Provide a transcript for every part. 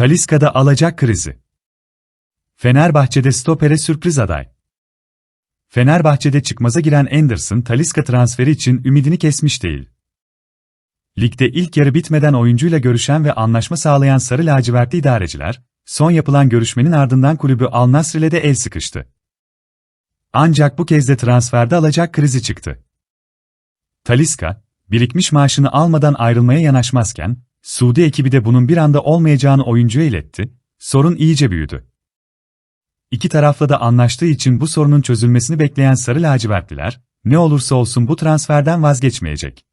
Taliska'da alacak krizi. Fenerbahçe'de stopere sürpriz aday. Fenerbahçe'de çıkmaza giren Anderson, Taliska transferi için ümidini kesmiş değil. Ligde ilk yarı bitmeden oyuncuyla görüşen ve anlaşma sağlayan sarı lacivertli idareciler, son yapılan görüşmenin ardından kulübü Al Nassr ile de el sıkıştı. Ancak bu kez de transferde alacak krizi çıktı. Taliska, birikmiş maaşını almadan ayrılmaya yanaşmazken, Suudi ekibi de bunun bir anda olmayacağını oyuncuya iletti, sorun iyice büyüdü. İki tarafla da anlaştığı için bu sorunun çözülmesini bekleyen Sarı Lacivertliler, ne olursa olsun bu transferden vazgeçmeyecek.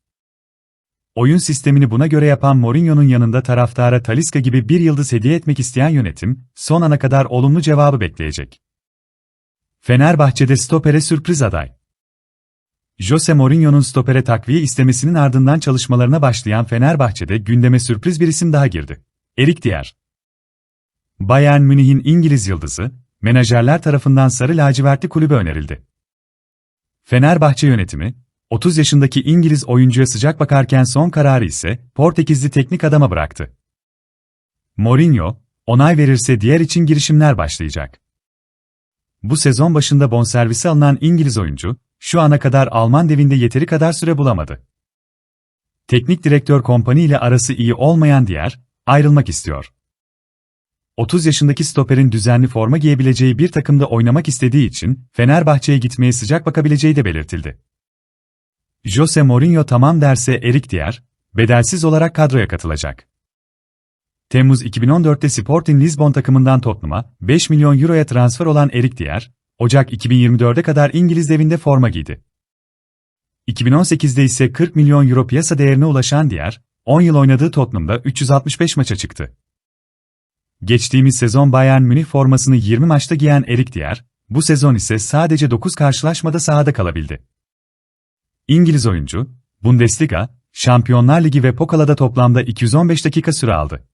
Oyun sistemini buna göre yapan Mourinho'nun yanında taraftara Talisca gibi bir yıldız hediye etmek isteyen yönetim, son ana kadar olumlu cevabı bekleyecek. Fenerbahçe'de stopere sürpriz aday. Jose Mourinho'nun stopere takviye istemesinin ardından çalışmalarına başlayan Fenerbahçe'de gündeme sürpriz bir isim daha girdi. Erik Dier. Bayern Münih'in İngiliz yıldızı, menajerler tarafından sarı lacivertli kulübe önerildi. Fenerbahçe yönetimi, 30 yaşındaki İngiliz oyuncuya sıcak bakarken son kararı ise Portekizli teknik adama bıraktı. Mourinho, onay verirse diğer için girişimler başlayacak. Bu sezon başında bonservisi alınan İngiliz oyuncu, şu ana kadar Alman devinde yeteri kadar süre bulamadı. Teknik direktör kompani ile arası iyi olmayan diğer, ayrılmak istiyor. 30 yaşındaki stoperin düzenli forma giyebileceği bir takımda oynamak istediği için Fenerbahçe'ye gitmeye sıcak bakabileceği de belirtildi. Jose Mourinho tamam derse Erik Dier, bedelsiz olarak kadroya katılacak. Temmuz 2014'te Sporting Lisbon takımından Tottenham'a 5 milyon euroya transfer olan Erik Dier, Ocak 2024'e kadar İngiliz devinde forma giydi. 2018'de ise 40 milyon euro piyasa değerine ulaşan Dier, 10 yıl oynadığı Tottenham'da 365 maça çıktı. Geçtiğimiz sezon Bayern Münih formasını 20 maçta giyen Erik Dier, bu sezon ise sadece 9 karşılaşmada sahada kalabildi. İngiliz oyuncu, Bundesliga, Şampiyonlar Ligi ve Pokala'da toplamda 215 dakika süre aldı.